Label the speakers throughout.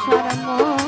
Speaker 1: Sharamo.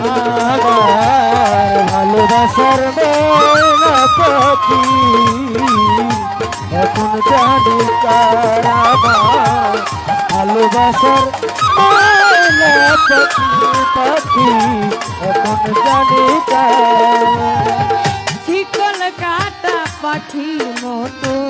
Speaker 1: আমার ভালোবাসার মেলাপতি এখন জানি কার আমার ভালোবাসার মেলাপতি পতি এখন জানি
Speaker 2: কার
Speaker 1: কাটা পাঠি মতো।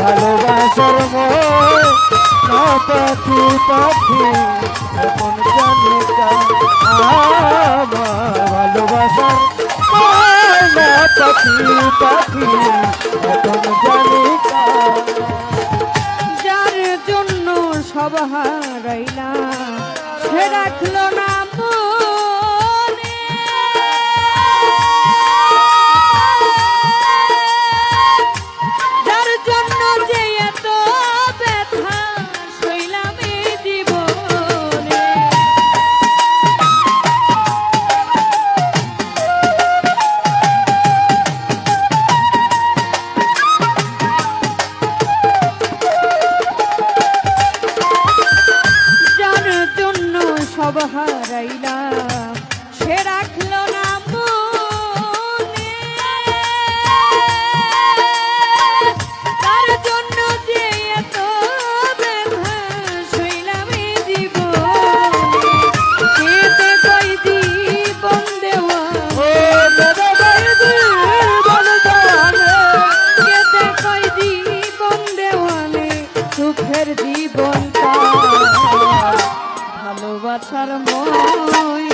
Speaker 1: ভালোবাসার পাখি পাখি এখন
Speaker 2: ভালোবাসার পাখি পাখি এখন
Speaker 1: যার জন্য সব হারাইলা সে রাখল না সব হারাইলাম সে রাখল না কথার মই